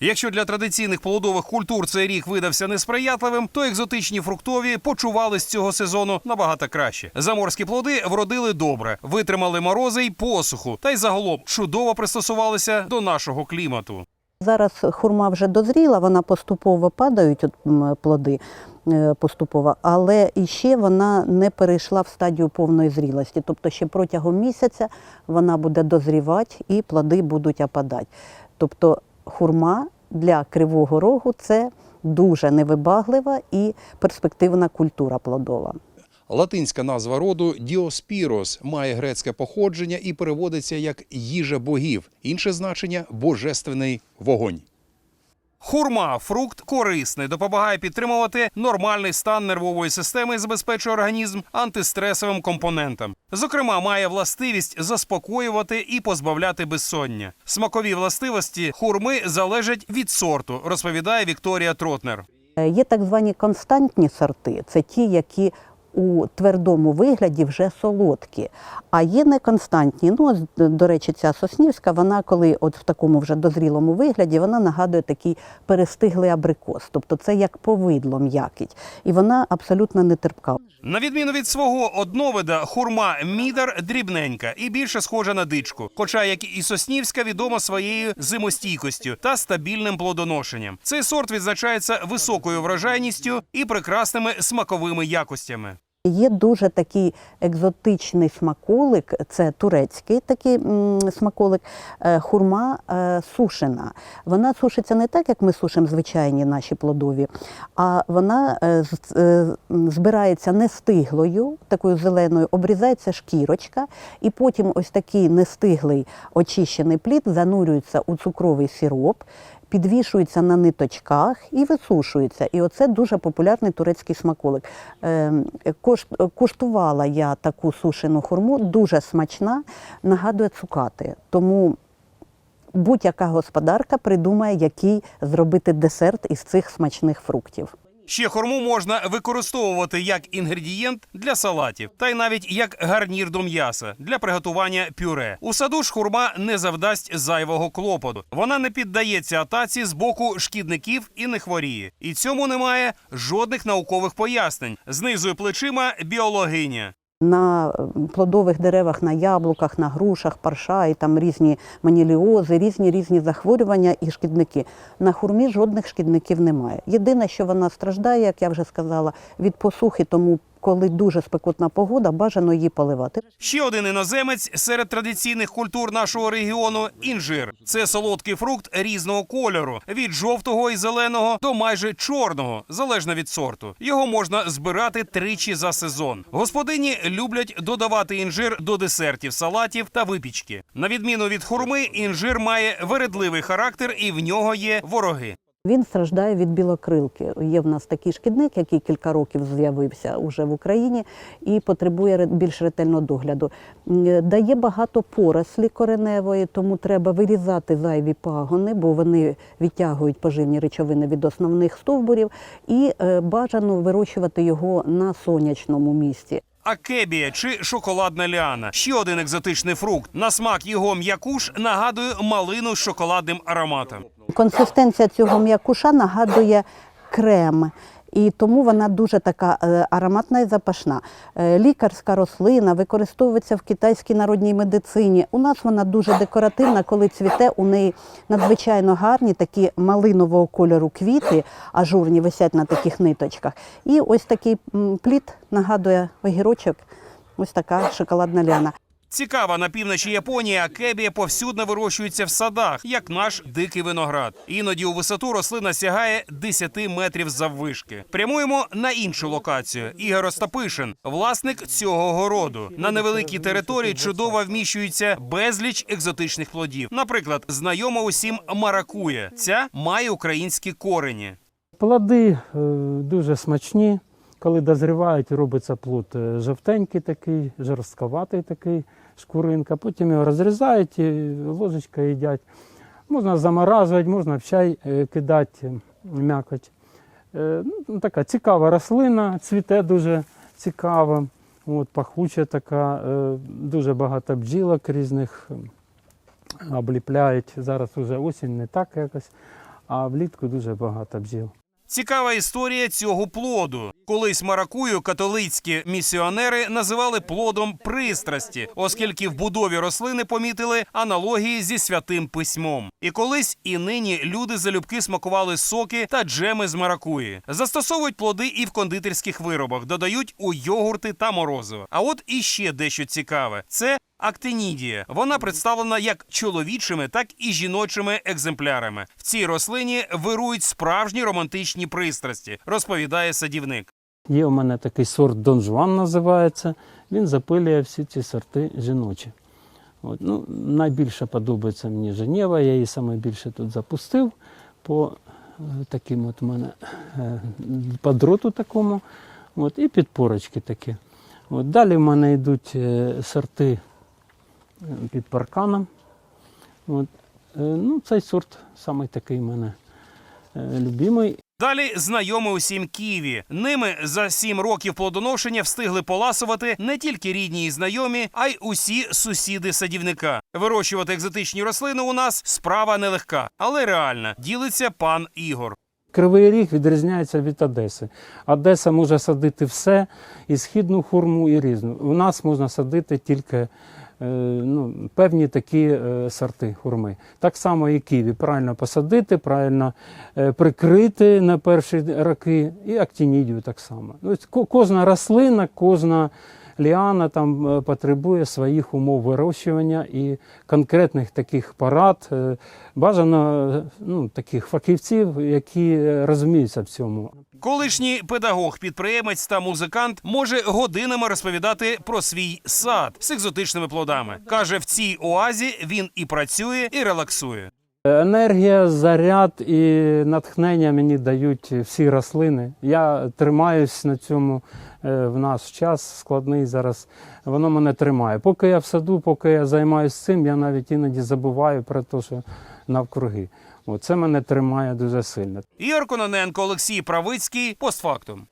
Якщо для традиційних плодових культур цей рік видався несприятливим, то екзотичні фруктові почувались цього сезону набагато краще. Заморські плоди вродили добре, витримали морози й посуху, та й загалом чудово пристосувалися до нашого клімату. Зараз хурма вже дозріла, вона поступово падають плоди е, поступово, але іще вона не перейшла в стадію повної зрілості. Тобто ще протягом місяця вона буде дозрівати і плоди будуть опадати. Тобто хурма для кривого рогу це дуже невибаглива і перспективна культура плодова. Латинська назва роду Діоспірос має грецьке походження і переводиться як їжа богів. Інше значення божественний вогонь. Хурма фрукт корисний, допомагає підтримувати нормальний стан нервової системи і забезпечує організм антистресовим компонентом. Зокрема, має властивість заспокоювати і позбавляти безсоння. Смакові властивості хурми залежать від сорту, розповідає Вікторія Тротнер. Е, Є так звані константні сорти, це ті, які у твердому вигляді вже солодкі, а є неконстантні. Ну, до речі, ця соснівська, вона коли от в такому вже дозрілому вигляді, вона нагадує такий перестиглий абрикос, тобто це як повидло м'якить, і вона абсолютно не терпка. На відміну від свого одновида, хурма мідар дрібненька і більше схожа на дичку. Хоча, як і соснівська, відома своєю зимостійкостю та стабільним плодоношенням. Цей сорт відзначається високою врожайністю і прекрасними смаковими якостями. Є дуже такий екзотичний смаколик, це турецький такий смаколик, е, хурма е, сушена. Вона сушиться не так, як ми сушимо звичайні наші плодові, а вона е, збирається нестиглою, такою зеленою, обрізається шкірочка, і потім ось такий нестиглий очищений плід занурюється у цукровий сироп. Підвішується на ниточках і висушується. І оце дуже популярний турецький смаколик. Е, Куштувала я таку сушену хурму, дуже смачна, нагадує цукати. Тому будь-яка господарка придумає, який зробити десерт із цих смачних фруктів. Ще хурму можна використовувати як інгредієнт для салатів, та й навіть як гарнір до м'яса для приготування пюре. У саду ж хурма не завдасть зайвого клопоту. Вона не піддається атаці з боку шкідників і не хворіє. І цьому немає жодних наукових пояснень. Знизує плечима біологиня. На плодових деревах, на яблуках, на грушах, парша і там різні маніліози, різні різні захворювання і шкідники. На хурмі жодних шкідників немає. Єдине, що вона страждає, як я вже сказала, від посухи, тому коли дуже спекотна погода, бажано її поливати. Ще один іноземець серед традиційних культур нашого регіону інжир. Це солодкий фрукт різного кольору, від жовтого і зеленого до майже чорного, залежно від сорту. Його можна збирати тричі за сезон. Господині люблять додавати інжир до десертів, салатів та випічки. На відміну від хурми, інжир має вередливий характер і в нього є вороги. Він страждає від білокрилки. Є в нас такий шкідник, який кілька років з'явився уже в Україні і потребує ре- більш ретельного догляду. Дає багато порослі кореневої, тому треба вирізати зайві пагони, бо вони відтягують поживні речовини від основних стовбурів, і е, бажано вирощувати його на сонячному місці. Акебія чи шоколадна ліана ще один екзотичний фрукт. На смак його м'якуш нагадує малину з шоколадним ароматом. Консистенція цього м'якуша нагадує крем. І тому вона дуже така е, ароматна і запашна. Е, Лікарська рослина використовується в китайській народній медицині. У нас вона дуже декоративна, коли цвіте, у неї надзвичайно гарні такі малинового кольору квіти, ажурні висять на таких ниточках. І ось такий плід нагадує огірочок, ось така шоколадна ляна. Цікава на півночі Японії акебія повсюдно вирощується в садах, як наш дикий виноград. Іноді у висоту рослина сягає 10 метрів заввишки. Прямуємо на іншу локацію. Ігор Остапишин, власник цього городу. На невеликій території чудово вміщується безліч екзотичних плодів. Наприклад, знайома усім маракуя. Ця має українські корені. Плоди е, дуже смачні. Коли дозрівають, робиться плод е, жовтенький такий, жорстковатий такий, шкуринка. Потім його розрізають, і ложечкою їдять. Можна заморажувати, можна в чай е, кидати е, м'якоть. Е, ну, Така цікава рослина, цвіте дуже цікаво, от, пахуча така, е, дуже багато бджілок різних е, обліпляють. Зараз вже осінь не так якось. а влітку дуже багато бджіл. Цікава історія цього плоду. Колись маракую католицькі місіонери називали плодом пристрасті, оскільки в будові рослини помітили аналогії зі святим письмом. І колись і нині люди залюбки смакували соки та джеми з маракуї. Застосовують плоди і в кондитерських виробах, додають у йогурти та морозиво. А от іще дещо цікаве: це Актинідія. Вона представлена як чоловічими, так і жіночими екземплярами. В цій рослині вирують справжні романтичні пристрасті, розповідає садівник. Є у мене такий сорт Дон Жуан називається. Він запилює всі ці сорти жіночі. От, ну, найбільше подобається мені Женєва, я її саме більше тут запустив по е, таким от мене е, по дроту такому. От, і підпорочки такі. От, далі в мене йдуть е, сорти під парканом. От, е, ну, цей сорт саме такий в мене е, любимий. Далі знайомий усім ківі. Ними за сім років плодоношення встигли поласувати не тільки рідні і знайомі, а й усі сусіди садівника. Вирощувати екзотичні рослини у нас справа нелегка, але реальна. Ділиться пан Ігор. Кривий ріг відрізняється від Одеси. Одеса може садити все, і східну хурму, і різну. У нас можна садити тільки ну, певні такі е, сорти хурми. Так само і ківі. Правильно посадити, правильно е, прикрити на перші роки, і актінідію так само. Кожна рослина, кожна ліана там е, потребує своїх умов вирощування і конкретних таких порад. Е, Бажано е, ну, таких фахівців, які е, розуміються в цьому. Колишній педагог, підприємець та музикант може годинами розповідати про свій сад з екзотичними плодами. каже, в цій оазі він і працює, і релаксує. Енергія, заряд і натхнення мені дають всі рослини. Я тримаюсь на цьому е, в наш час складний зараз. Воно мене тримає. Поки я в саду, поки я займаюся цим, я навіть іноді забуваю про те, що навкруги. Оце мене тримає дуже сильно. Ігор Кононенко, Олексій Правицький, постфактум.